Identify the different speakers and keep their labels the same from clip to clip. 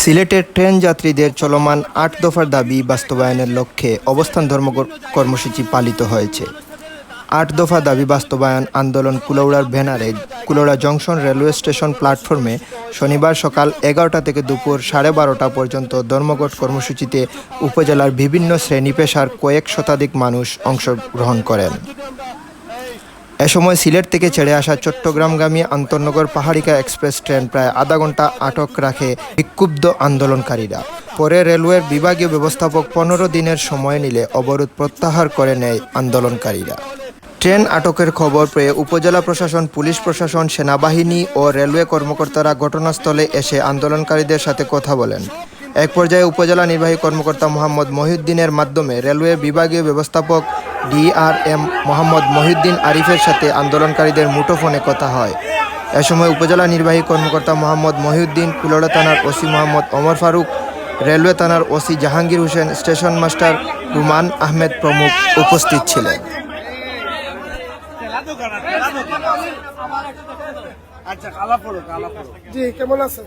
Speaker 1: সিলেটের ট্রেন যাত্রীদের চলমান আট দফার দাবি বাস্তবায়নের লক্ষ্যে অবস্থান ধর্মঘট কর্মসূচি পালিত হয়েছে। আট দফা দাবি বাস্তবায়ন আন্দোলন কুলৌড়ার ব্যানারে কুলৌড়া জংশন রেলওয়ে স্টেশন প্ল্যাটফর্মে শনিবার সকাল এগারোটা থেকে দুপুর সাড়ে বারোটা পর্যন্ত ধর্মঘট কর্মসূচিতে উপজেলার বিভিন্ন শ্রেণি পেশার কয়েক শতাধিক মানুষ অংশগ্রহণ করেন। এ সময় সিলেট থেকে ছেড়ে আসা চট্টগ্রামগামী আন্তনগর পাহাড়িকা এক্সপ্রেস ট্রেন প্রায় আধা ঘণ্টা আটক রাখে বিক্ষুব্ধ আন্দোলনকারীরা। পরে রেলওয়ের বিভাগীয় ব্যবস্থাপক পনেরো দিনের সময় নিলে অবরোধ প্রত্যাহার করে নেয় আন্দোলনকারীরা। ট্রেন আটকের খবর পেয়ে উপজেলা প্রশাসন, পুলিশ প্রশাসন, সেনাবাহিনী ও রেলওয়ে কর্মকর্তারা ঘটনাস্থলে এসে আন্দোলনকারীদের সাথে কথা বলেন। এক পর্যায়ে উপজেলা নির্বাহী কর্মকর্তা মোহাম্মদ মহিউদ্দিনের মাধ্যমে রেলওয়ে বিভাগীয় ব্যবস্থাপক ডিআরএম মোহাম্মদ মহিউদ্দিন আরিফের সাথে আন্দোলনকারীদের মুঠোফোনে কথা হয়। এ সময় উপজেলা নির্বাহী কর্মকর্তা মোহাম্মদ মহিউদ্দিন কুলোড়া থানার ওসি মোহাম্মদ ওমর ফারুক রেলওয়ে থানার OC Jahangir Hossain station master Ruman Ahmed প্রমুখ উপস্থিত ছিলেন।
Speaker 2: আচ্ছা কালা পড়ো কালা পড়ো
Speaker 3: জি কেমন আছেন?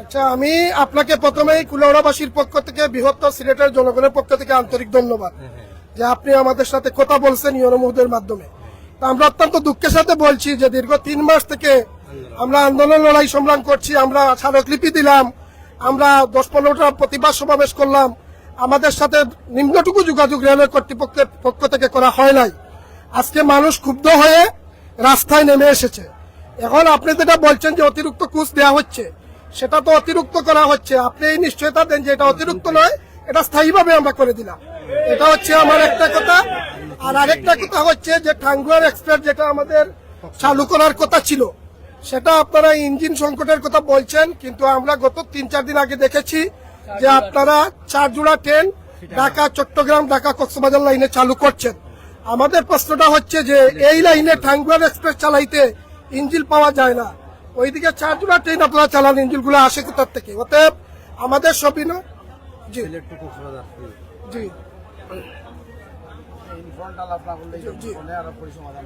Speaker 3: আচ্ছা আমি আপনাকে প্রথমেই কুলাউড়াবাসীর পক্ষ থেকে, বৃহত্তর সিলেটের জনগণের পক্ষ থেকে আন্তরিক ধন্যবাদ যে আপনি আমাদের সাথে কথা বলছেন ইয়নমুহুদের মাধ্যমে। আমরা অত্যন্ত দুঃখের সাথে বলছি যে দীর্ঘ তিন মাস থেকে আমরা আন্দোলন, লড়াই সংগ্রাম করছি, আমরা স্মারকলিপি দিলাম, আমরা দশ পনেরোটা প্রতিবাদ সমাবেশ করলাম, আমাদের সাথে নিম্নটুকু যোগাযোগ রেলওয়ে কর্তৃপক্ষের পক্ষ থেকে করা হয় নাই। আজকে মানুষ ক্ষুব্ধ হয়ে রাস্তায় নেমে এসেছে। এখন আপনি যেটা বলছেন যে অতিরিক্ত কুচ দেওয়া হচ্ছে, সেটা তো অতিরিক্ত করা হচ্ছে। আপনি এই নিশ্চয়তা দেন যে এটা অতিরিক্ত নয়, এটা স্থায়ীভাবে আমরা করে দিলাম। এটা হচ্ছে আমার একটা কথা আর আরেকটা কথা হচ্ছে যে টাঙ্গুয়ার এক্সপ্রেস যেটা আমাদের চালু করার কথা ছিল সেটা আপনারা ইঞ্জিন সংকটের কথা বলছেন কিন্তু আমরা গত তিন চার দিন আগে দেখেছি যে আপনারা চার জোড়া ট্রেন ঢাকা চট্টগ্রাম ঢাকা কক্সবাজার লাইনে চালু করছেন। আমাদের প্রশ্নটা হচ্ছে যে এই লাইনে টাঙ্গুয়ার এক্সপ্রেস চালাইতে ইঞ্জিন পাওয়া যায় না। ওইদিকে চার জোড়া ট্রেন আপনারা চালান ইঞ্জিনগুলো আসে কোথার থেকে? অতএব আমাদের সবই না? জি। জি।
Speaker 2: ফোনটা লাফলা করলে
Speaker 3: জি।
Speaker 2: ফোনে আর পরিসমাধান